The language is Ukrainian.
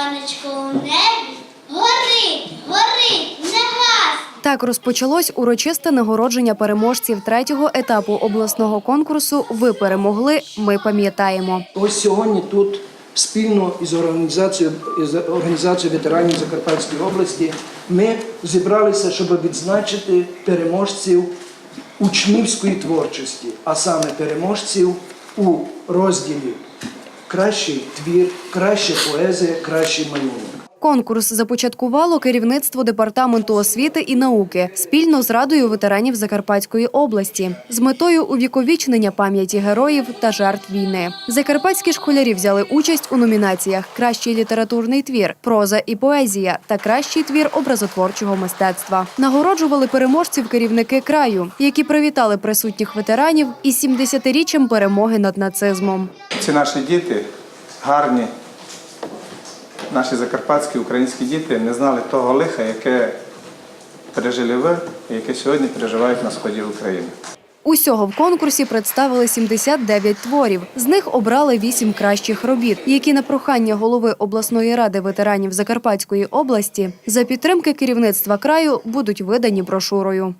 сонечко у небі горить, горить, не гас. Так розпочалось урочисте нагородження переможців третього етапу обласного конкурсу Ви перемогли. Ми пам'ятаємо. Ось сьогодні тут спільно із організацією, із організацією ветеранів Закарпатської області ми зібралися, щоб відзначити переможців учнівської творчості, а саме переможців у розділі Кращий твір, краща поезія, кращий малюнок. Конкурс започаткувало керівництво департаменту освіти і науки спільно з радою ветеранів Закарпатської області з метою увіковічнення пам'яті героїв та жертв війни. Закарпатські школярі взяли участь у номінаціях Кращий літературний твір, проза і поезія та кращий твір образотворчого мистецтва. Нагороджували переможців керівники краю, які привітали присутніх ветеранів із 70-річчям перемоги над нацизмом. Ці наші діти гарні, наші закарпатські українські діти не знали того лиха, яке пережили ви, і яке сьогодні переживають на сході України. Усього в конкурсі представили 79 творів. З них обрали 8 кращих робіт, які на прохання голови обласної ради ветеранів Закарпатської області за підтримки керівництва краю будуть видані брошурою.